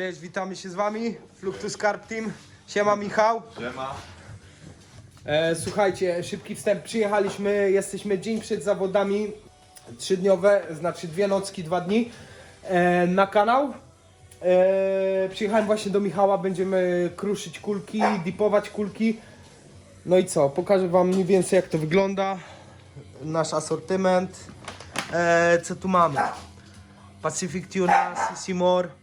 Cześć, witamy się z wami. Fluctus Carp Team. Siema Michał. Siema. E, słuchajcie, szybki wstęp. Przyjechaliśmy, jesteśmy dzień przed zawodami. Trzydniowe, znaczy dwie nocki, dwa dni. E, na kanał. E, przyjechałem właśnie do Michała, będziemy kruszyć kulki, dipować kulki. No i co, pokażę wam mniej więcej jak to wygląda. Nasz asortyment. E, co tu mamy? Pacific Tuna, Sissimore.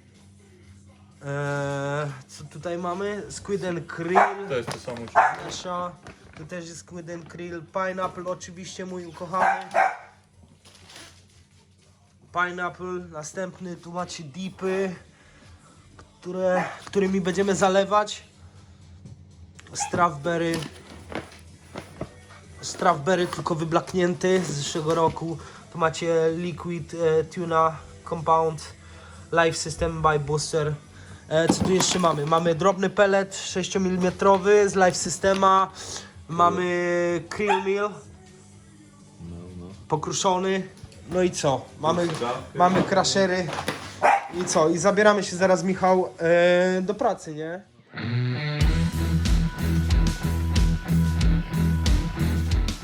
E, co tutaj mamy? Squid and Krill. To jest to samo. Nasza, tu też jest Squid and Krill, Pineapple oczywiście mój ukochany. Pineapple, następny, tu macie dipy, które, którymi będziemy zalewać. Strawberry. Strawberry tylko wyblaknięty z zeszłego roku. Tu macie Liquid e, Tuna Compound Life System by Booster. E, co tu jeszcze mamy? Mamy drobny pellet 6 mm z Life Systema. Mamy Krill Meal pokruszony. No i co? Mamy, mamy crashery. I co? I zabieramy się zaraz, Michał, e, do pracy, nie?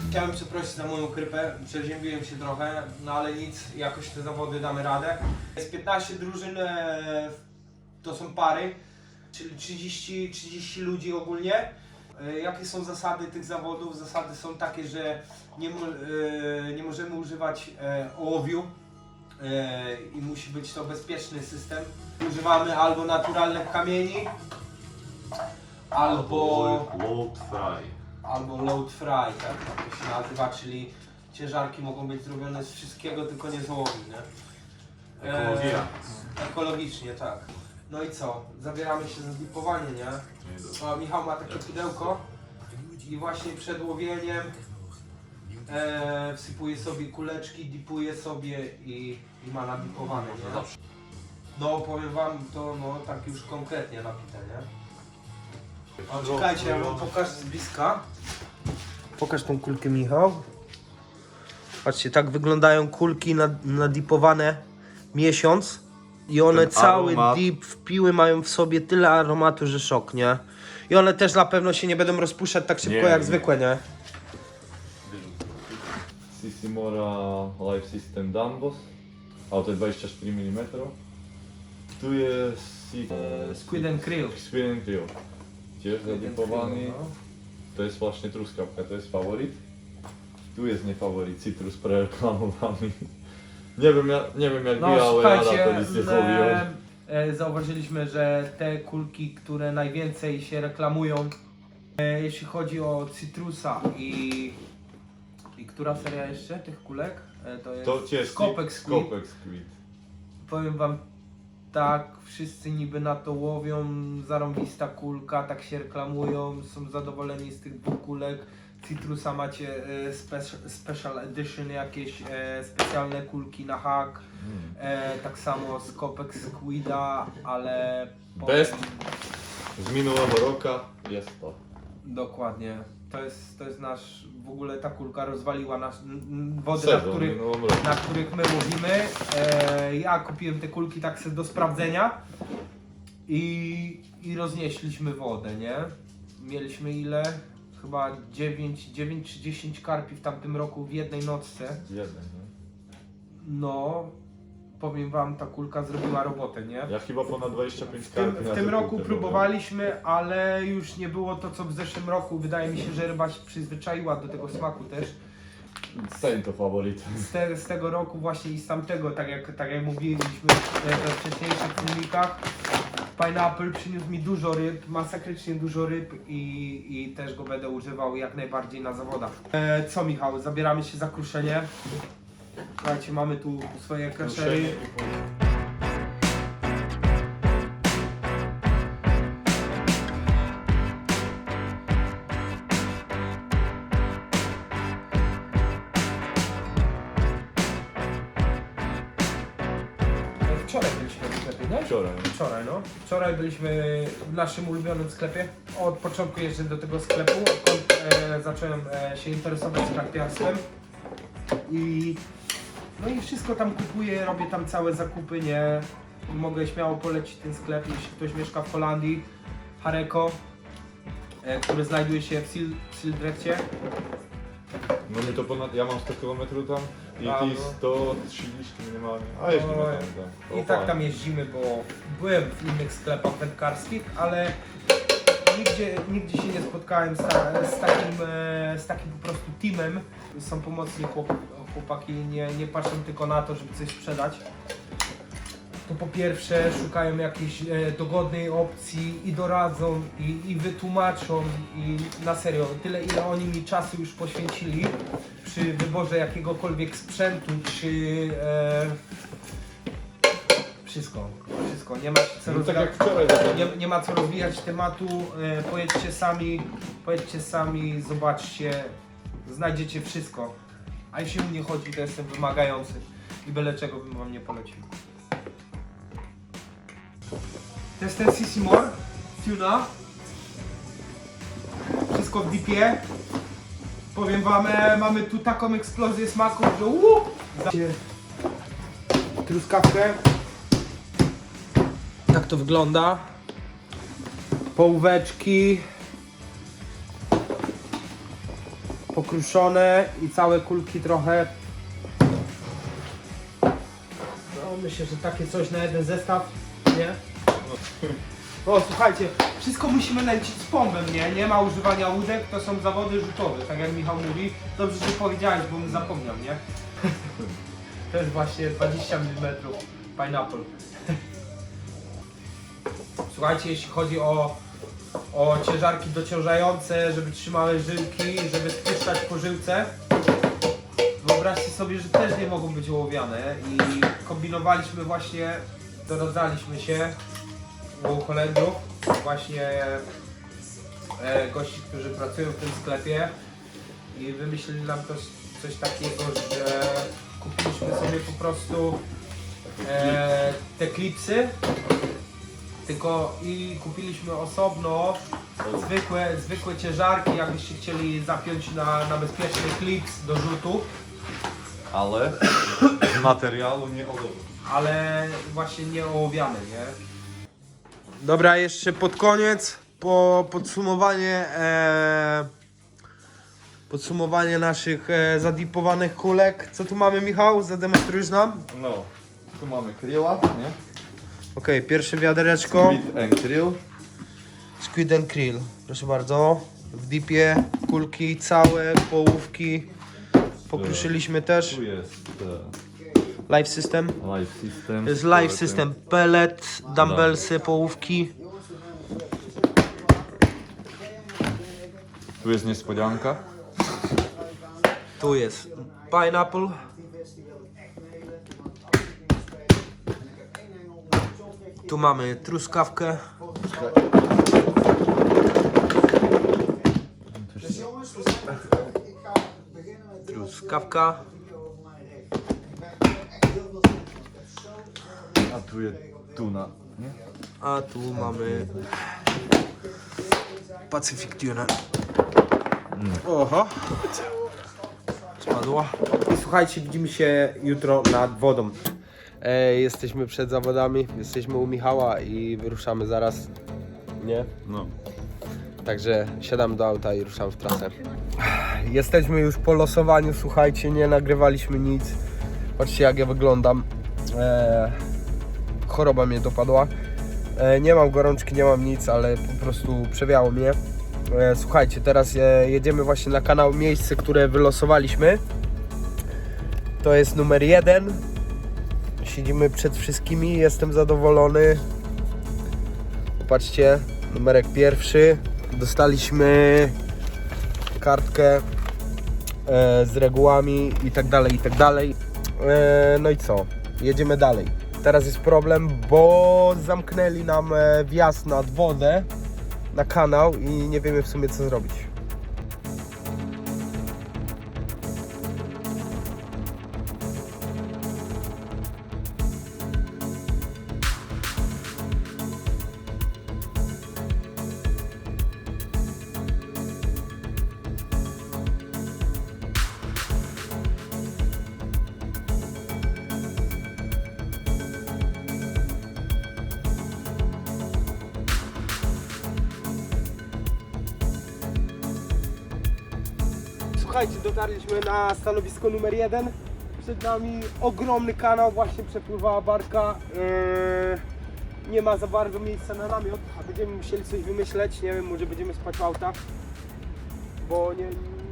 Chciałem przeprosić za moją krypę, przeziębiłem się trochę, no ale nic, jakoś te zawody damy radę. Jest 15 drużyn, e, to są pary, czyli 30, 30 ludzi ogólnie. E, Jakie są zasady tych zawodów? Zasady są takie, że nie, mo, e, nie możemy używać e, ołowiu i musi być to bezpieczny system. Używamy albo naturalnych kamieni, albo Load fry. albo load fry, tak, to się nazywa, czyli ciężarki mogą być zrobione z wszystkiego, tylko nie z ołowiu, nie? Ekologia. Ekologicznie, tak. No i co? Zabieramy się za dipowanie, nie? A Michał ma takie pudełko i właśnie przed łowieniem e, wsypuje sobie kuleczki, dipuje sobie i, i ma nadipowane, nie? No powiem wam to no tak już konkretnie napite, nie? O, czekajcie, ja wam pokażę z bliska. Pokaż tą kulkę Michał. Patrzcie, tak wyglądają kulki nad- nadipowane miesiąc. I one cały aromat. dip wpiły mają w sobie tyle aromatu, że szok, nie? I one też na pewno się nie będą rozpuszczać tak szybko Nie, jak nie. zwykłe, nie? Sissimora Life System Dunboss. A to jest 24 mm. Tu jest si- e, Squid and Krill. Squid and Krill. Też zadipowany. To jest właśnie truskawka, to jest faworyt. Tu jest nie faworyt, citrus prereklamowany. Nie wiem, ja, nie wiem jak No wy, ale ja na to nic nie e, zrobiłem. e, zauważyliśmy, że te kulki, które najwięcej się reklamują, e, jeśli chodzi o Citrusa i, i która seria jeszcze tych kulek? E, to jest To jest Skopek Squid. Skopek Squid. Powiem wam tak, wszyscy niby na to łowią, zarąbista kulka, tak się reklamują, są zadowoleni z tych dwóch kulek. Citrusa macie e, special, special edition, jakieś e, specjalne kulki na hak. Mm. E, tak samo skopek Squida, ale... Best. Z minionego roku jest to. Dokładnie. To jest, to jest nasz, w ogóle ta kulka rozwaliła nasz, n- n- wody, na Sezon których, roku. na których my łowimy. E, ja kupiłem te kulki tak sobie do sprawdzenia i, i roznieśliśmy wodę, nie? Mieliśmy ile? Chyba 9, 9 czy 10 karpi w tamtym roku w jednej nocce. Jeden, nie? No, powiem wam, ta kulka zrobiła robotę, nie? Ja chyba ponad 25 W tym, w tym roku próbowaliśmy, ale już nie było to co w zeszłym roku. Wydaje mi się, że ryba się przyzwyczaiła do tego smaku też. Sen to faworyt. Z, te, z tego roku właśnie i z tamtego, tak jak, tak jak mówiliśmy e, we wcześniejszych filmikach. Pineapple przyniósł mi dużo ryb, masakrycznie dużo ryb i, i też go będę używał jak najbardziej na zawodach. E, co Michał, zabieramy się za kruszenie. Słuchajcie, mamy tu swoje kaszery. Byliśmy w naszym ulubionym sklepie. Od początku jeżdżę do tego sklepu, odkąd e, zacząłem e, się interesować karpiarstwem. I no i wszystko tam kupuję, robię tam całe zakupy, nie? mogę śmiało polecić ten sklep, jeśli ktoś mieszka w Holandii. Hareko, e, który znajduje się w, Sil w Sildrecie. No mi to ponad, ja mam 100 km tam i A, ty no. 130 minimalnie. A jeśli ma No, tam, tak. I tak tam jeździmy, bo byłem w innych sklepach wędkarskich, ale nigdzie, nigdzie się nie spotkałem z, ta, z, takim, e, z takim po prostu teamem. Są pomocni chłop, chłopaki, nie, nie patrzą tylko na to, żeby coś sprzedać. To po pierwsze szukają jakiejś e, dogodnej opcji i doradzą i, i wytłumaczą i na serio, tyle ile oni mi czasu już poświęcili przy wyborze jakiegokolwiek sprzętu, czy e, wszystko, wszystko, nie ma co No, tak rozwijać. jak wczoraj Nie, nie ma co rozwijać tematu, e, pojedźcie sami, pojedźcie sami, zobaczcie, znajdziecie wszystko. A jeśli u mnie chodzi, to jestem wymagający i byle czego bym wam nie polecił. Jest ten More, tuna. Wszystko w dipie. Powiem wam, e, mamy tu taką eksplozję smaków, że uuu! Truskawkę. Tak to wygląda. Połóweczki. Pokruszone i całe kulki trochę. No myślę, że takie coś na jeden zestaw, nie? O słuchajcie, wszystko musimy lecić z pompem, nie? Nie ma używania łódek, to są zawody rzutowe, tak jak Michał mówi. Dobrze, że powiedziałeś, bo bym zapomniał, nie? To jest właśnie 20 mm pineapple. Słuchajcie, jeśli chodzi o, o ciężarki dociążające, żeby trzymały żyłki, żeby spuszczać po żyłce, wyobraźcie sobie, że też nie mogą być ołowiane i kombinowaliśmy właśnie, doradzaliśmy się u Holendrów, właśnie e, gości, którzy pracują w tym sklepie i wymyślili nam też coś takiego, że kupiliśmy sobie po prostu e, te klipsy tylko i kupiliśmy osobno zwykłe, zwykłe ciężarki, jakbyście chcieli zapiąć na, na bezpieczny klips do rzutu, Ale z materiału nie odobrę. Ale właśnie nie ołowiane, nie? Dobra, jeszcze pod koniec, po podsumowanie e, podsumowanie naszych e, zadipowanych kulek. Co tu mamy Michał? Zademonstrujesz nam? No, tu mamy krilla, nie? Okej, pierwsze wiadereczko. Squid and krill. Squid and Krill, proszę bardzo. W dipie kulki całe, połówki. Pokruszyliśmy też. Tu jest e, Live system. live system. Jest live system pellet, dumbbellsy, połówki. Tu jest niespodzianka. Tu jest pineapple. Tu mamy truskawkę. Truskawka. A tu jest tuna, nie? A tu mamy Pacific Tuna. Oho. Spadła. I słuchajcie, widzimy się jutro nad wodą. E, jesteśmy przed zawodami, jesteśmy u Michała i wyruszamy zaraz. Nie? No. Także siadam do auta i ruszam w trasę. Jesteśmy już po losowaniu, słuchajcie, nie nagrywaliśmy nic. Patrzcie jak ja wyglądam. E, choroba mnie dopadła. E, nie mam gorączki, nie mam nic, ale po prostu przewiało mnie. E, słuchajcie, teraz jedziemy właśnie na kanał miejsce, które wylosowaliśmy. To jest numer jeden. Siedzimy przed wszystkimi, jestem zadowolony. Popatrzcie, numerek pierwszy. Dostaliśmy kartkę e, z regułami i tak dalej, i tak dalej. No i co? Jedziemy dalej. Teraz jest problem, bo zamknęli nam e, wjazd nad wodę na kanał i nie wiemy w sumie co zrobić. Słuchajcie, dotarliśmy na stanowisko numer jeden. Przed nami ogromny kanał, właśnie przepływała barka. Yy, nie ma za bardzo miejsca na namiot, a będziemy musieli coś wymyśleć. Nie wiem, może będziemy spać w autach, bo nie,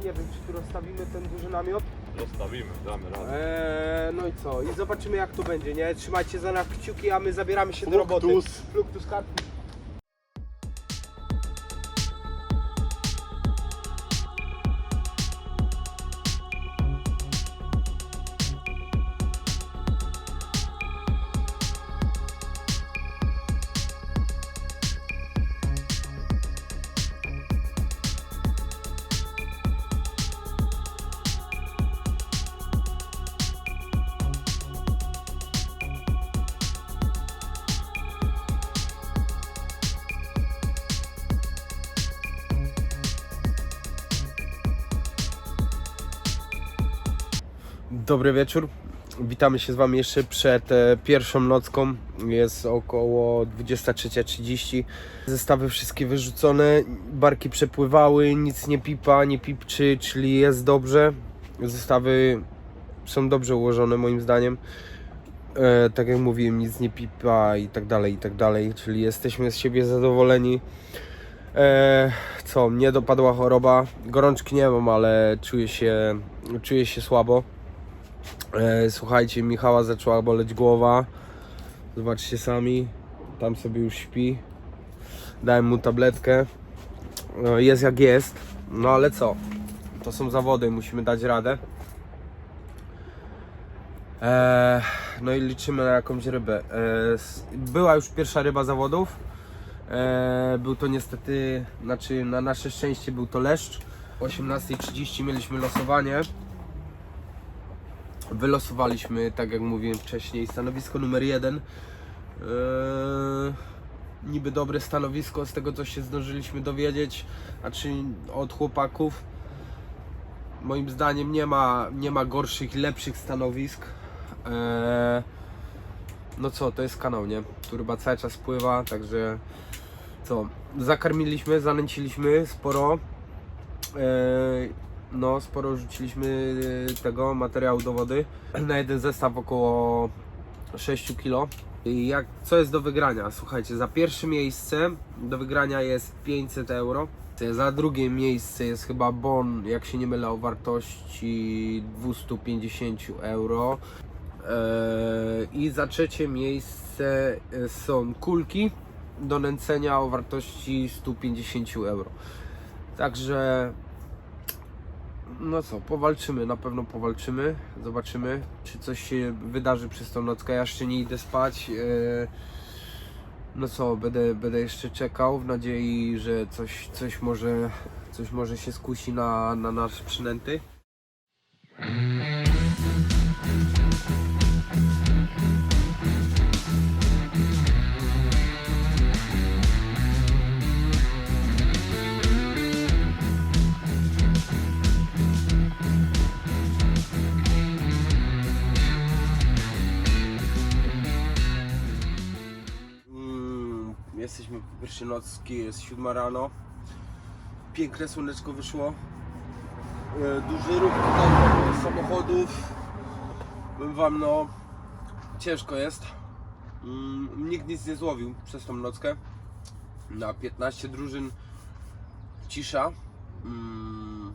nie wiem, czy tu rozstawimy ten duży namiot. Zostawimy, damy radę. Eee, no i co? I zobaczymy jak to będzie, nie? Trzymajcie za nas kciuki, a my zabieramy się do roboty. Fluktus. Fluktus kartki. Dobry wieczór. Witamy się z Wami jeszcze przed e, pierwszą nocką. Jest około 23.30. Zestawy wszystkie wyrzucone, barki przepływały, nic nie pipa, nie pipczy, czyli jest dobrze. Zestawy są dobrze ułożone moim zdaniem. E, tak jak mówiłem, nic nie pipa i tak dalej, i tak dalej, czyli jesteśmy z siebie zadowoleni. E, co, mnie dopadła choroba, gorączki nie mam, ale czuję się, czuję się słabo. E, słuchajcie, Michała zaczęła boleć głowa. Zobaczcie sami, tam sobie już śpi. Dałem mu tabletkę. No, jest jak jest. No ale co? To są zawody, musimy dać radę. E, no i liczymy na jakąś rybę. E, była już pierwsza ryba zawodów. E, był to niestety, znaczy na nasze szczęście był to leszcz. O 18.30 mieliśmy losowanie. Wylosowaliśmy, tak jak mówiłem wcześniej, stanowisko numer jeden. Eee, niby dobre stanowisko, z tego co się zdążyliśmy dowiedzieć, znaczy od chłopaków. Moim zdaniem nie ma, nie ma gorszych, lepszych stanowisk. Eee, no co, to jest kanał, nie? Tu ryba cały czas pływa, także co, zakarmiliśmy, zanęciliśmy sporo. Eee, no, sporo rzuciliśmy e, tego materiału do wody. Na jeden zestaw około 6 kg. I jak, co jest do wygrania? Słuchajcie, za pierwsze miejsce do wygrania jest 500 euro. Za drugie miejsce jest chyba bon, jak się nie mylę, o wartości 250 euro. Eee, I za trzecie miejsce e, są kulki do nęcenia o wartości 150 euro. Także no co, powalczymy, na pewno powalczymy. Zobaczymy, czy coś się wydarzy przez tą nockę. Ja jeszcze nie idę spać. e, No co, będę, będę jeszcze czekał w nadziei, że coś, coś, może, coś może się skusi na, na nasz przynęty. Jesteśmy po pierwszej nocki, jest siódma rano. Piękne słoneczko wyszło. E, duży ruch tutaj samochodów. Powiem wam no, ciężko jest. Mm, nikt nic nie złowił przez tą nockę. Na 15 drużyn cisza. Mm,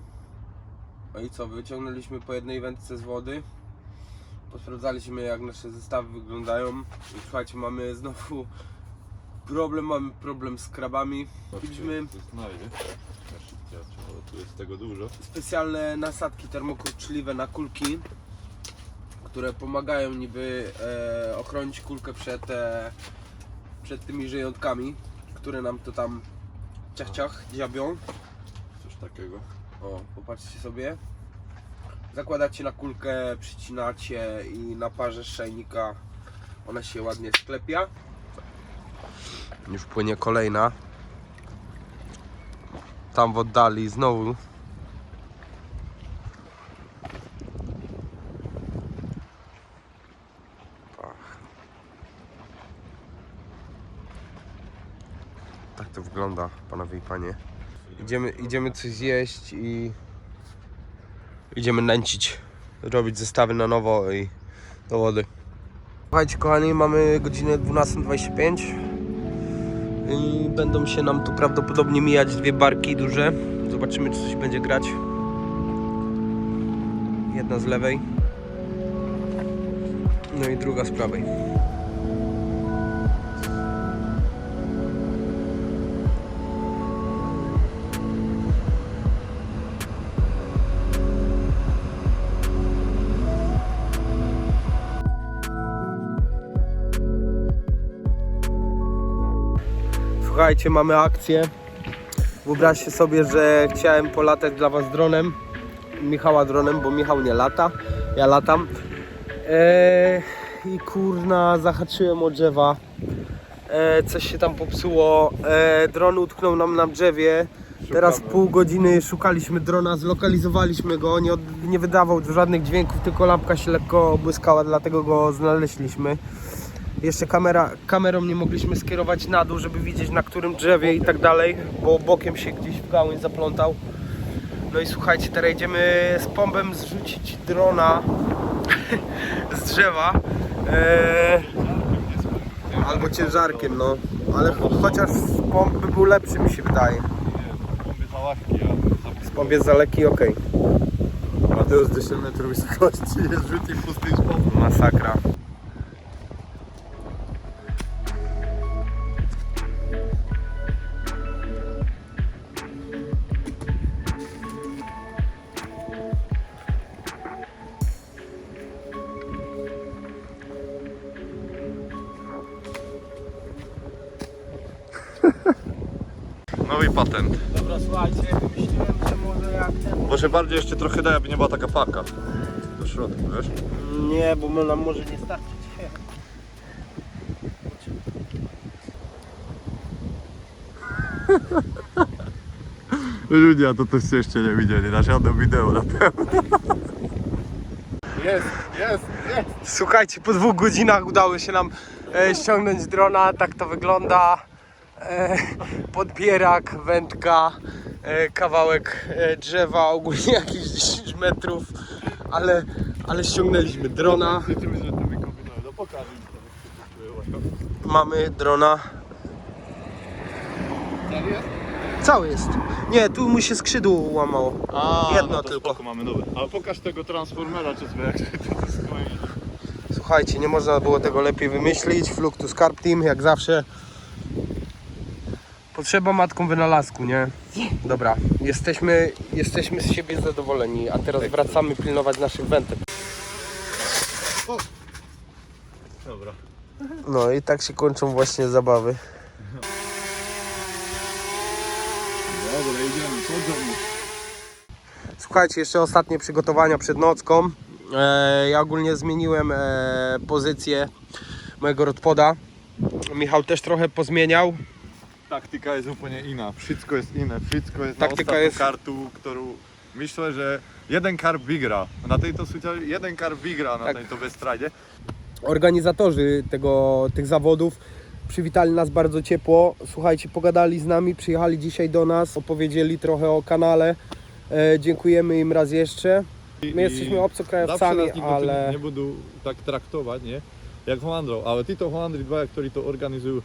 no i co, wyciągnęliśmy po jednej wędce z wody. Posprawdzaliśmy jak nasze zestawy wyglądają. I słuchajcie, mamy znowu problem, mamy problem z krabami. Kupiliśmy. Tu jest tego dużo. specjalne nasadki termokurczliwe na kulki, które pomagają niby e, ochronić kulkę przed, e, przed tymi żyjątkami, które nam to tam ciach ciach dziabią. Coś takiego. O, popatrzcie sobie. Zakładacie na kulkę, przycinacie i na parze szejnika ona się ładnie sklepia. Już płynie kolejna. Tam w oddali znowu. Tak to wygląda, panowie i panie. Idziemy, idziemy coś zjeść i Idziemy nęcić, robić zestawy na nowo i do wody. Słuchajcie kochani, mamy godzinę 12.25 będą się nam tu prawdopodobnie mijać dwie barki duże. Zobaczymy czy coś będzie grać. Jedna z lewej, no i druga z prawej. Słuchajcie, mamy akcję. Wyobraźcie sobie, że chciałem polatać dla Was dronem. Michała dronem, bo Michał nie lata. Ja latam. Eee, I kurna, zahaczyłem o drzewa. Eee, coś się tam popsuło. Eee, dron utknął nam na drzewie. Teraz pół godziny szukaliśmy drona, zlokalizowaliśmy go. Nie, nie wydawał żadnych dźwięków, tylko lampka się lekko błyskała, dlatego go znaleźliśmy. Jeszcze kamera, kamerą nie mogliśmy skierować na dół, żeby widzieć na którym drzewie i tak dalej, bo bokiem się gdzieś w gałąź zaplątał. No i słuchajcie, teraz idziemy z pompem zrzucić drona z drzewa. Eee, albo ciężarkiem, no. Ale chociaż pomp by był lepszy, mi się wydaje. Z pomp jest za lekki, okej. Mateusz 10 metrów wysokości jest rzut i pusty. Masakra. Patent. Dobra, słuchajcie, myślałem, że może jak ten... Może bardziej jeszcze trochę daj, aby nie była taka paka. Do środka, wiesz? Nie, bo nam może nie starczyć. Ludzie, to też jeszcze nie widzieli na żadnym wideo na pewno. Jest, jest, jest. Słuchajcie, po dwóch godzinach udało się nam e, ściągnąć drona, tak to wygląda. E, podbierak, wędka, e, kawałek e, drzewa, ogólnie jakieś 10 metrów, ale, ale ściągnęliśmy drona. No. Mamy drona. Cały jest. Nie, tu mu się skrzydło łamało. A, Jedno no to tylko. Spoko, mamy nowe. Ale pokaż tego Transformera, czy sobie jak to. Słuchajcie, nie można było tego lepiej wymyślić. Fluctus Carp Team, jak zawsze. Potrzeba matką wynalazku, nie? Dobra, jesteśmy, jesteśmy z siebie zadowoleni, a teraz wracamy pilnować naszych wędek. Dobra. No i tak się kończą właśnie zabawy. Dobra, idziemy, domu. Słuchajcie, jeszcze ostatnie przygotowania przed nocką. E, ja ogólnie zmieniłem e, pozycję mojego rodpoda. Michał też trochę pozmieniał. Taktyka jest zupełnie inna. Wszystko jest inne. Wszystko jest Taktyka na jest- kartu, którą myślę, że jeden karp wygra. Na tej to słuchaj, jeden karp wygra na Tak. tej to Westradzie. Organizatorzy tego, tych zawodów przywitali nas bardzo ciepło. Słuchajcie, pogadali z nami, przyjechali dzisiaj do nas, opowiedzieli trochę o kanale. E, dziękujemy im raz jeszcze. My jesteśmy obcokrajowcami, ale nie będą tak traktować, nie? Jak Holandrą, ale ti to Holandry dwa, którzy to organizują,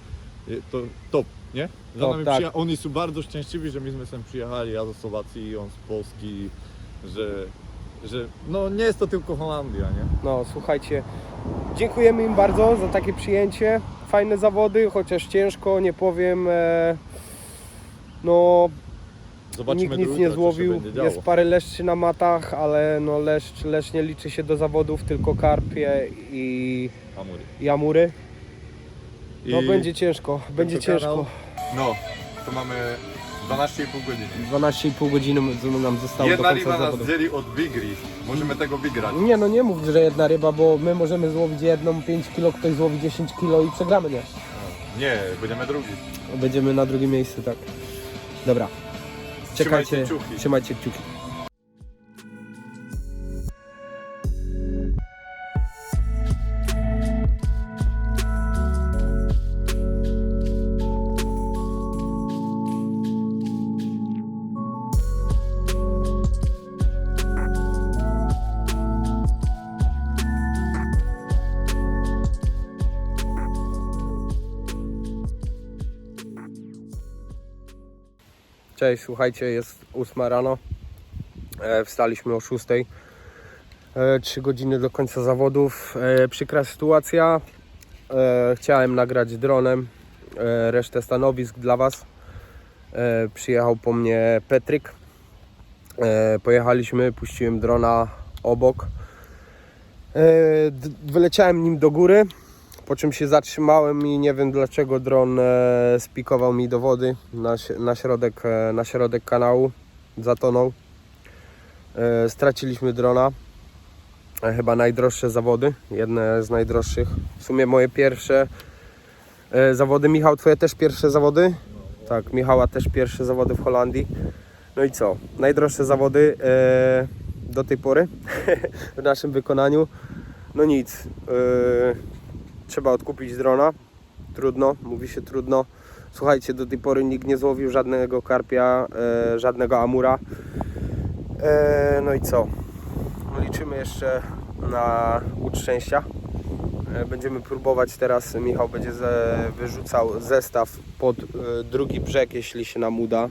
to top, nie? Za Top, nami tak. przyja- Oni są bardzo szczęśliwi, że myśmy sem przyjechali, ja ze Słowacji, on z Polski, że, że no nie jest to tylko Holandia, nie? no słuchajcie, dziękujemy im bardzo za takie przyjęcie. Fajne zawody, chociaż ciężko, nie powiem. E, no, Zobaczymy nikt nic nie jutra, co się złowił. będzie działo. Jest parę leszczy na matach, ale no leszcz, leszcz nie liczy się do zawodów, tylko karpie i, Amury. i amury. No I będzie ciężko, będzie to kanał? No, to mamy 12,5 godziny. 12,5 godziny nam zostało Jedna do ryba końca nas zawodów. dzieli od wigri. Możemy tego wygrać. Nie no nie mów, że jedna ryba, bo my możemy złowić jedną 5 kg, ktoś złowi 10 kg i przegramy, nie? Nie, będziemy drugi. Będziemy na drugim miejscu, tak. Dobra. Czekajcie, Trzymajcie kciuki. trzymajcie kciuki. Cześć, słuchajcie, jest 8 rano. E, wstaliśmy o 6. E, 3 godziny do końca zawodów. E, przykra sytuacja. E, chciałem nagrać dronem e, resztę stanowisk dla Was. E, przyjechał po mnie Petryk. E, pojechaliśmy, puściłem drona obok. E, wyleciałem nim do góry, po czym się zatrzymałem i nie wiem dlaczego dron e, spikował mi do wody na, środek, e, na środek kanału, zatonął. E, straciliśmy drona. Chyba najdroższe zawody, jedne z najdroższych. W sumie moje pierwsze zawody. Michał, twoje też pierwsze zawody? Tak, Michała też pierwsze zawody w Holandii. No i co? Najdroższe zawody do tej pory w naszym wykonaniu. No nic. Trzeba odkupić drona. Trudno, mówi się trudno. Słuchajcie, do tej pory nikt nie złowił żadnego karpia, e, żadnego amura. E, no i co? No liczymy jeszcze na łódź szczęścia. E, Będziemy próbować teraz, Michał będzie ze, wyrzucał zestaw pod e, drugi brzeg, jeśli się nam uda.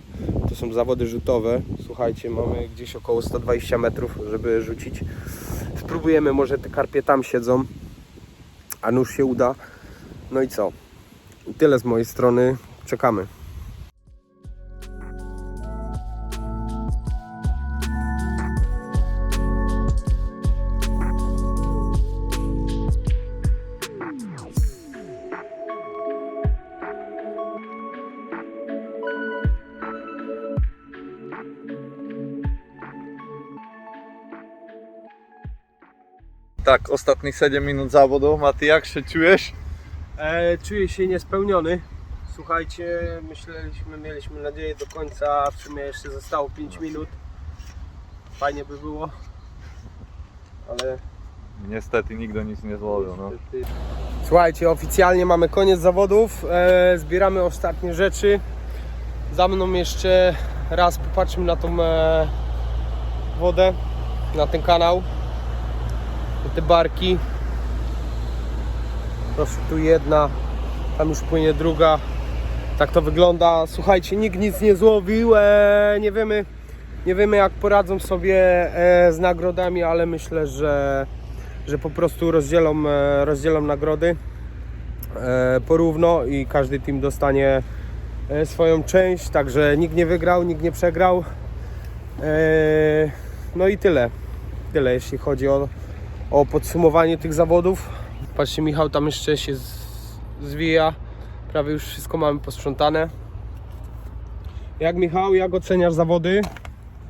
To są zawody rzutowe. Słuchajcie, mamy gdzieś około 120 metrów, żeby rzucić. Spróbujemy, może te karpie tam siedzą, a nóż się uda. No i co? Tyle z mojej strony. Czekamy. Tak, ostatnich 7 minut zawodu. Mati, jak się czujesz? E, czuję się niespełniony. Słuchajcie, myśleliśmy, mieliśmy nadzieję do końca, w sumie jeszcze zostało 5 minut. Fajnie by było, ale Niestety nigdy nic nie złowił, no. Słuchajcie, oficjalnie mamy koniec zawodów. E, zbieramy ostatnie rzeczy. Za mną jeszcze raz popatrzymy na tą e, wodę, na ten kanał, na te barki. Proszę, tu jedna, tam już płynie druga. Tak to wygląda. Słuchajcie, nikt nic nie złowił. E, nie wiemy, nie wiemy jak poradzą sobie e, z nagrodami, ale myślę, że że po prostu rozdzielą, e, rozdzielą nagrody e, porówno i każdy team dostanie e, swoją część, także nikt nie wygrał, nikt nie przegrał. E, No i tyle. Tyle jeśli chodzi o, o podsumowanie tych zawodów. Patrzcie, Michał tam jeszcze się zwija. Prawie już wszystko mamy posprzątane. Jak Michał, jak oceniasz zawody?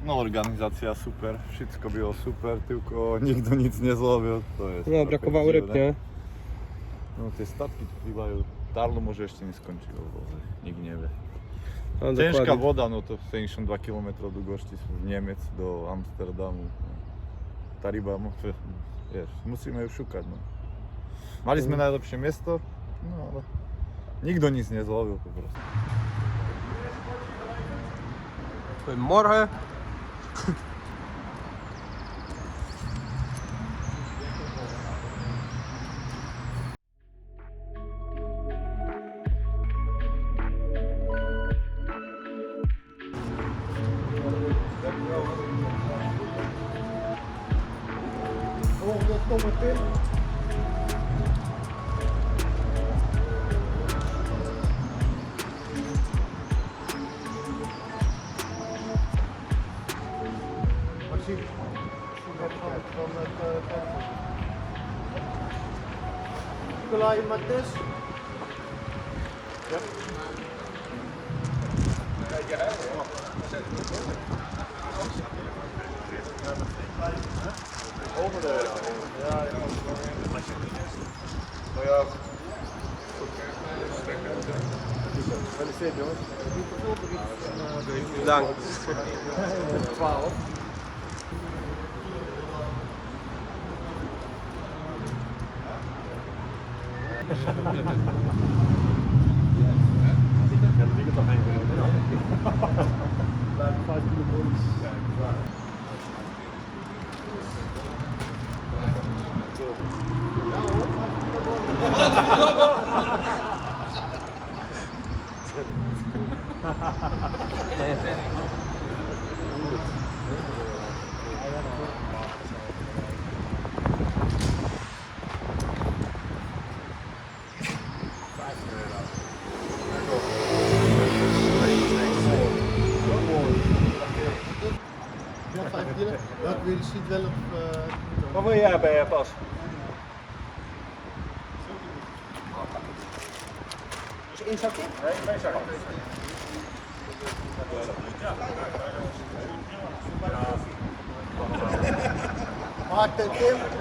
No organizacja super, wszystko było super, tylko nigdy nic nie złowił. To jest No, brakowało ryb, nie? No te statki pływają. Tarlo może jeszcze nie skończyło, bo nikt nie wie. No, Ciężka dokładnie. woda, no to 72 km długości z Niemiec do Amsterdamu. Ta ryba, wiesz, musimy ją szukać. No. Maliśmy najlepsze miasto, no ale nigdy nic nie złowił po prostu. Ja. Ja, Over de. Ja, ja. Jongens. Bedankt. 12. bij eh, pas. Is één zakje? Nee, twee zakken. Het